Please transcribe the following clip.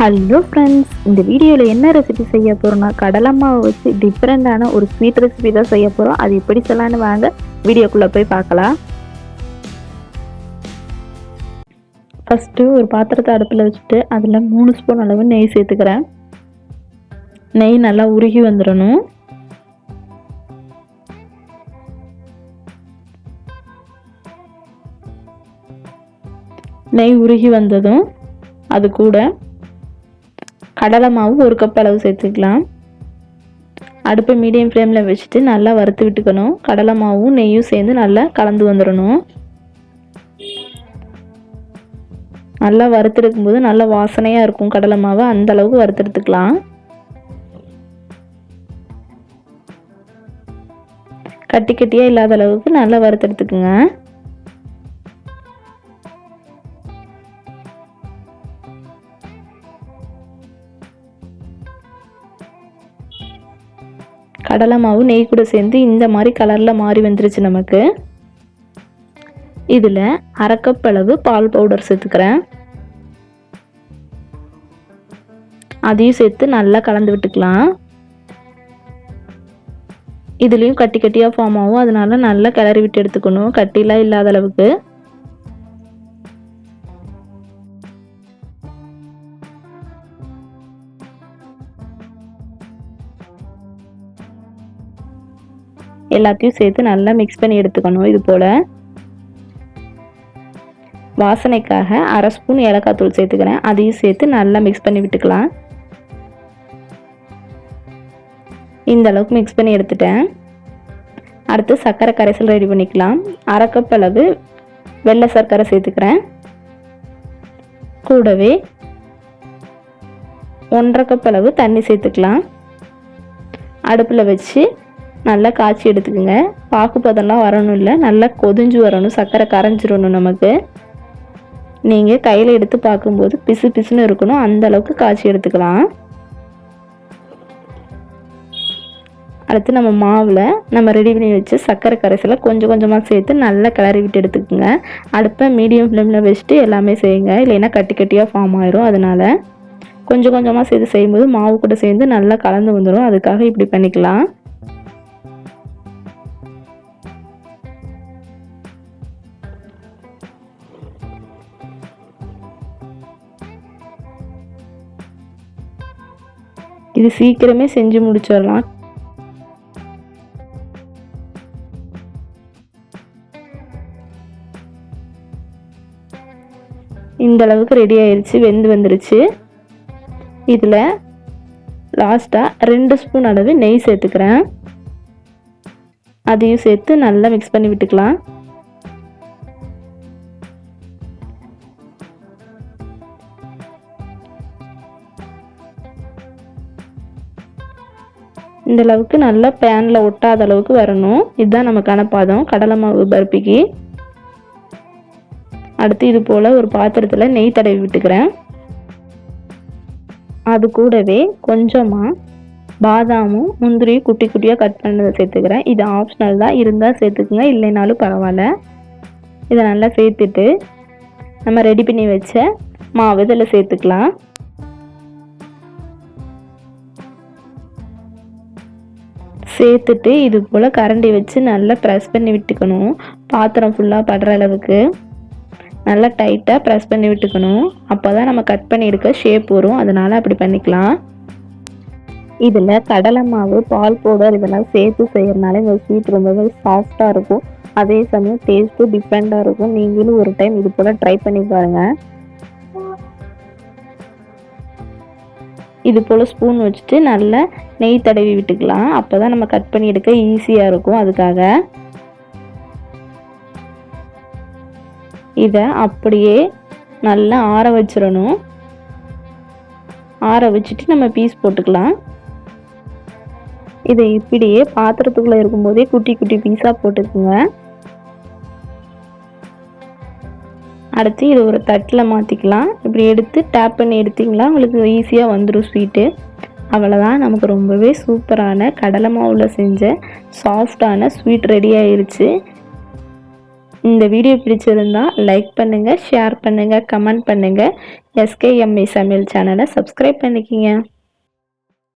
Hello friends இந்த வீடியோவில் என்ன ரெசிபி செய்ய போகிறோம்னா கடலை மாவு வச்சு டிஃப்ரெண்ட்டான ஒரு ஸ்வீட் ரெசிபி தான் செய்ய போகிறோம் அது எப்படி சொல்லலான்னு வாங்க வீடியோக்குள்ளே போய் பார்க்கலாம். ஃபஸ்ட்டு ஒரு பாத்திரத்தை அடுப்பில் வச்சுட்டு அதில் மூணு ஸ்பூன் அளவு நெய் சேர்த்துக்கிறேன். நெய் நல்லா உருகி வந்துடணும் நெய் உருகி வந்ததும் அது கூட கடலை மாவு ஒரு கப் அளவு சேர்த்துக்கலாம். அடுப்பை மீடியம் ஃப்ளேமில் வச்சுட்டு நல்லா வறுத்து விட்டுக்கணும். கடலை மாவும் நெய்யும் சேர்ந்து நல்லா கலந்து வந்துடணும் நல்லா வறுத்தெடுக்கும் போது நல்ல வாசனையாக இருக்கும் கடலை மாவை. அந்த அளவுக்கு வறுத்தெடுத்துக்கலாம். கட்டி கட்டியாக இல்லாத அளவுக்கு நல்லா வறுத்தெடுத்துக்குங்க. கடலை மாவு நெய் கூட சேர்ந்து இந்த மாதிரி கலரில் மாறி வந்துருச்சு நமக்கு. இதில் அரைக்கப் அளவு பால் பவுடர் சேர்த்துக்கிறேன். அதையும் சேர்த்து நல்லா கலந்து விட்டுக்கலாம். இதுலேயும் கட்டி கட்டியாக ஃபார்ம் ஆகும். அதனால நல்லா கிளறி விட்டு எடுத்துக்கணும். கட்டிலாம் இல்லாத அளவுக்கு. எல்லாத்தையும் சேர்த்து நல்லா மிக்ஸ் பண்ணி எடுத்துக்கணும் இது போல். வாசனைக்காக அரை ஸ்பூன் ஏலக்காய் தூள் சேர்த்துக்கிறேன். அதையும் சேர்த்து நல்லா மிக்ஸ் பண்ணி விட்டுக்கலாம். இந்த அளவுக்கு மிக்ஸ் பண்ணி எடுத்துட்டேன். அடுத்து சர்க்கரை கரைசல் ரெடி பண்ணிக்கலாம். அரை கப் அளவு வெள்ளை சர்க்கரை சேர்த்துக்கிறேன். கூடவே ஒன்றரை கப் அளவு தண்ணி சேர்த்துக்கலாம். அடுப்பில் வச்சு நல்லா காய்ச்சி எடுத்துக்கோங்க. பாக்குப்பதெல்லாம் வரணும் இல்லை நல்லா கொதிஞ்சு வரணும். சர்க்கரை கரைஞ்சிடணும் நமக்கு. நீங்கள் கையில் எடுத்து பார்க்கும்போது பிசு பிசுன்னு இருக்கணும். அந்த அளவுக்கு காய்ச்சி எடுத்துக்கலாம். அடுத்து நம்ம மாவில் நம்ம ரெடி பண்ணி வச்சு சர்க்கரை கரைசலை கொஞ்சம் கொஞ்சமாக சேர்த்து நல்லா கிளறி விட்டு எடுத்துக்கோங்க. அடுப்பை மீடியம் ஃப்ளேமில் வச்சுட்டு எல்லாமே செய்யுங்க. இல்லைன்னா கட்டி கட்டியாக ஃபார்ம் ஆயிரும். அதனால் கொஞ்சம் கொஞ்சமாக சேர்த்து செய்யும்போது மாவு கூட சேர்ந்து நல்லா கலந்து வந்துடும் அதுக்காக இப்படி பண்ணிக்கலாம். இது சீக்கிரமே செஞ்சு முடிச்சிடலாம். இந்த அளவுக்கு ரெடி ஆயிடுச்சு வெந்து வந்துருச்சு. இதில் லாஸ்ட்டாக ரெண்டு ஸ்பூன் அளவு நெய் சேர்த்துக்கிறேன். அதையும் சேர்த்து நல்லா மிக்ஸ் பண்ணி விட்டுக்கலாம். இந்த அளவுக்கு நல்லா பேனில் ஒட்டாத அளவுக்கு வரணும். இதுதான் நமக்கான பதம். கடலை மாவு பருப்பிக்கு. அடுத்து இது போல் ஒரு பாத்திரத்தில் நெய் தடவி விட்டுக்கிறேன். அது கூடவே கொஞ்சமாக பாதாமும் முந்திரியும் குட்டி குட்டியாக கட் பண்ணதை சேர்த்துக்கிறேன். இது ஆப்ஷனல் தான். இருந்தால் சேர்த்துக்குங்க. இல்லைனாலும் பரவாயில்ல. இதை நல்லா சேர்த்துட்டு நம்ம ரெடி பண்ணி வச்ச மாவு இதில் சேர்த்துக்கலாம். சேர்த்துட்டு இது போல் கரண்டி வச்சு நல்லா ப்ரெஸ் பண்ணி விட்டுக்கணும். பாத்திரம் ஃபுல்லாக படுற அளவுக்கு. நல்லா டைட்டாக ப்ரெஸ் பண்ணி விட்டுக்கணும். அப்போ தான் நம்ம கட் பண்ணி எடுக்க ஷேப் வரும். அதனால் அப்படி பண்ணிக்கலாம். இதில் கடலை மாவு பால் பவுடர் இதெல்லாம் சேர்த்து செய்கிறனால இந்த ஸ்வீட் ரொம்பவே சாஃப்டாக இருக்கும். அதே சமயம் டேஸ்ட்டும் டிஃப்ரெண்ட்டாக இருக்கும். நீங்களும் ஒரு டைம் இது போல் ட்ரை பண்ணி பாருங்கள் இது போல் ஸ்பூன் வச்சுட்டு நல்லா நெய் தடவி விட்டுக்கலாம். அப்போ தான் நம்ம கட் பண்ணி எடுக்க ஈஸியாக இருக்கும் அதுக்காக. இதை அப்படியே நல்லா ஆற வச்சிடணும். ஆற வச்சுட்டு நம்ம பீஸ் போட்டுக்கலாம். இதை இப்படியே பாத்திரத்துக்குள்ளே இருக்கும்போதே குட்டி குட்டி பீஸாக போட்டுக்குங்க. அடுத்து இது ஒரு தட்டில் மாற்றிக்கலாம் இப்படி எடுத்து டேப் பண்ணி எடுத்திங்களா உங்களுக்கு ஈஸியாக வந்துடும் ஸ்வீட்டு அவ்வளோதான் நமக்கு ரொம்பவே சூப்பரான கடலை மாவில் செஞ்ச சாஃப்டான ஸ்வீட் ரெடி ஆயிடுச்சு இந்த வீடியோ பிடிச்சிருந்தா லைக் பண்ணுங்கள் ஷேர் பண்ணுங்கள் கமெண்ட் பண்ணுங்கள் எஸ்கேஎம்ஐ சமையல் சேனலை சப்ஸ்கிரைப் பண்ணிக்கிங்க.